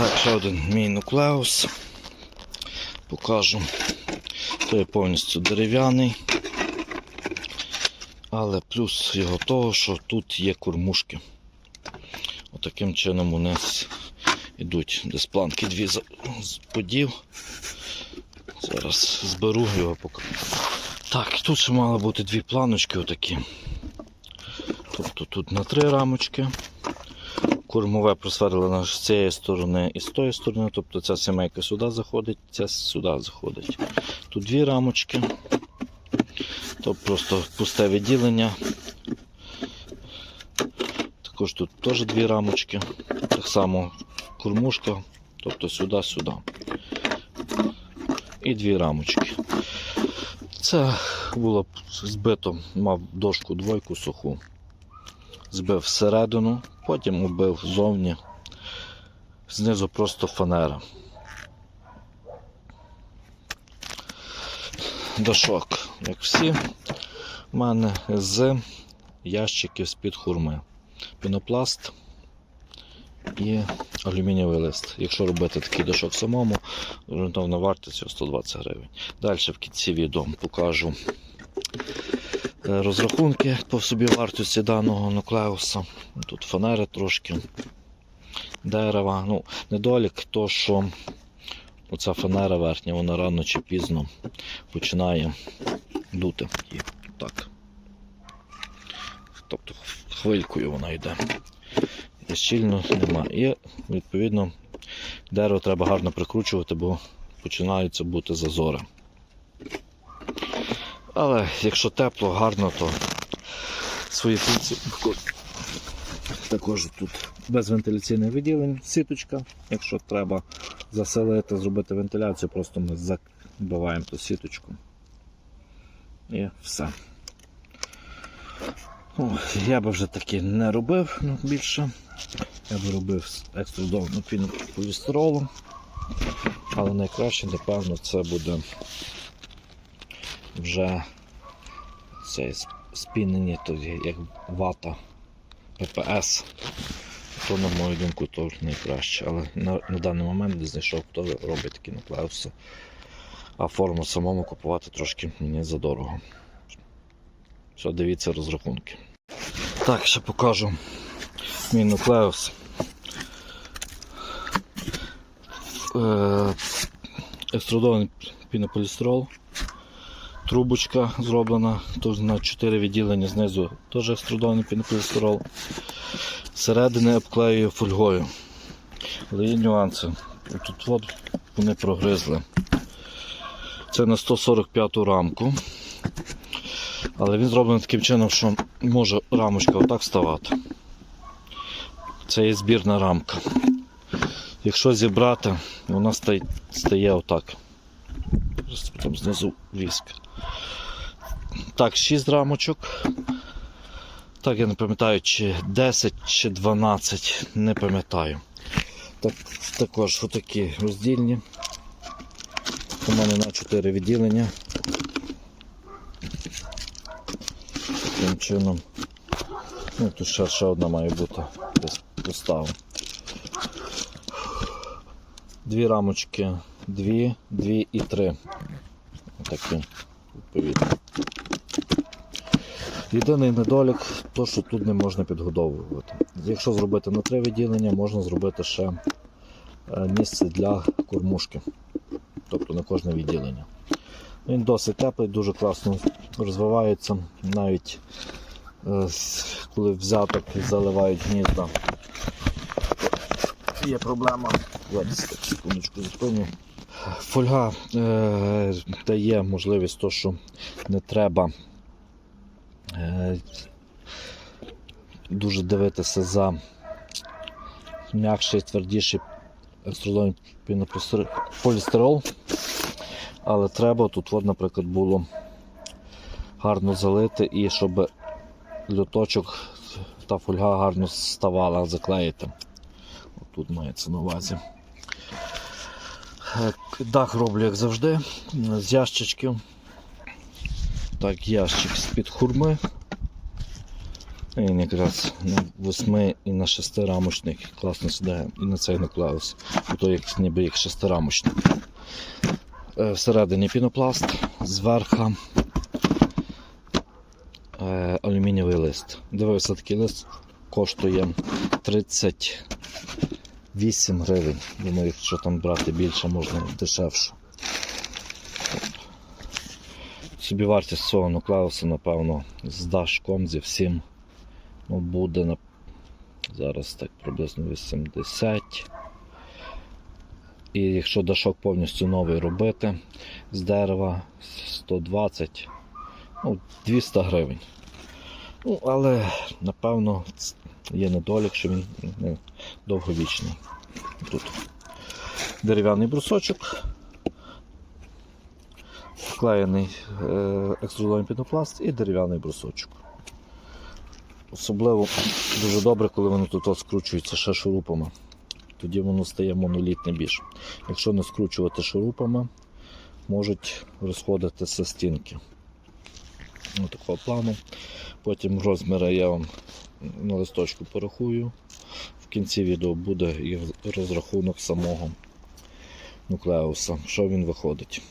Так, ще один мій нуклеус. Покажу. Той повністю дерев'яний. Але плюс його того, що тут є кормушки. Отаким чином у нас йдуть десь планки дві з подів. Зараз зберу його покажу. Так, тут ще мали бути дві планочки отакі. Тобто тут на три рамочки. Кормове просверлили з цієї сторони і з тої сторони. Тобто ця сімейка сюди заходить, ця сюди заходить. Тут дві рамочки. Тобто просто пусте відділення. Також тут теж дві рамочки. Так само кормушка, тобто сюди-сюди. І дві рамочки. Це було збито, мав дошку двойку суху. Збив всередину, потім убив зовні. Знизу просто фанера. Дошок, як всі, в мене з ящиків з-під хурми. Пінопласт і алюмінієвий лист. Якщо робити такий дошок самому, орієнтовна вартість його 120 гривень. Далі в кінці відео покажу розрахунки по собі вартості даного нуклеуса. Тут фанери трошки, дерева. Ну, недолік то, що оця фанера верхня, вона рано чи пізно починає дути. І так. Тобто хвилькою вона йде. І щільно нема. І відповідно дерево треба гарно прикручувати, бо починаються бути зазори. Але якщо тепло, гарно, то свої функції також тут безвентиляційне відділення, сіточка. Якщо треба заселити, зробити вентиляцію, просто ми забиваємо ту сіточку. І все. О, я би вже таки не робив ну, більше. Я би робив з екструдованим полістиролом. Але найкраще, напевно, це буде вже це спінені, то як вата ППС. То, на мою думку, то найкраще. Але на, на даний момент не знайшов, хто робить такі нуклеуси. А форму самому купувати трошки мені задорого. Все, дивіться розрахунки. Так, ще покажу мій нуклеус. Е, Екструдований пінополістирол. Трубочка зроблена теж на 4 відділення знизу теж екструдований пінополістирол. Зсередини обклеюю фольгою. Але є нюанси. Тут от вони прогризли. Це на 145 рамку. Але він зроблений таким чином, що може рамочка отак ставати. Це є збірна рамка. Якщо зібрати, вона стає, стає отак. Просто Там знизу віск. Так, 6 рамочок. Так, я не пам'ятаю, чи 10 чи 12, не пам'ятаю. Так, також отакі роздільні. У мене на 4 відділення. Таким чином. Ну, тут ще, ще одна має бути десь постава. Дві рамочки, дві, дві і три. Отакі, відповідно. Єдиний недолік, то що тут не можна підгодовувати. Якщо зробити на три відділення, можна зробити ще е, місце для кормушки. Тобто на кожне відділення. Він досить теплий, дуже класно розвивається. Навіть е, коли взяток заливають гнізда. Є проблема. Секундочку зупиню. Фольга е, дає можливість то, що не треба дуже дивитися за м'якший, твердіший екструдований полістирол. Але треба тут, от, наприклад, було гарно залити і щоб льоточок та фольга гарно ставала, заклеїти. Тут мається на увазі. Е, Дах роблю, як завжди, з ящичків. Так, ящик з-під хурми. Він якраз на 8 і на 6 рамочник класно сідає. І на цей нуклеус. Ото як ніби як шестирамочник. Е, Всередині пінопласт, зверху е, алюмінієвий лист. Дивився такий лист, коштує 38 гривень. Думаю, якщо там брати більше, можна дешевше. Собівартість цього нуклеуса, напевно, з дашком зі всім ну, буде на зараз так приблизно 80. І якщо дашок повністю новий робити з дерева 120, ну, 200 гривень. Ну, але напевно є недолік, що він довговічний. Тут дерев'яний брусочок, вклеєний екструдований пінопласт і дерев'яний брусочок. Особливо дуже добре, коли воно тут скручується ще шурупами. Тоді воно стає монолітне більш. Якщо не скручувати шурупами, можуть розходитися стінки. Такого плану. Потім розміри я вам на листочку порахую. В кінці відео буде і розрахунок самого нуклеуса, що він виходить.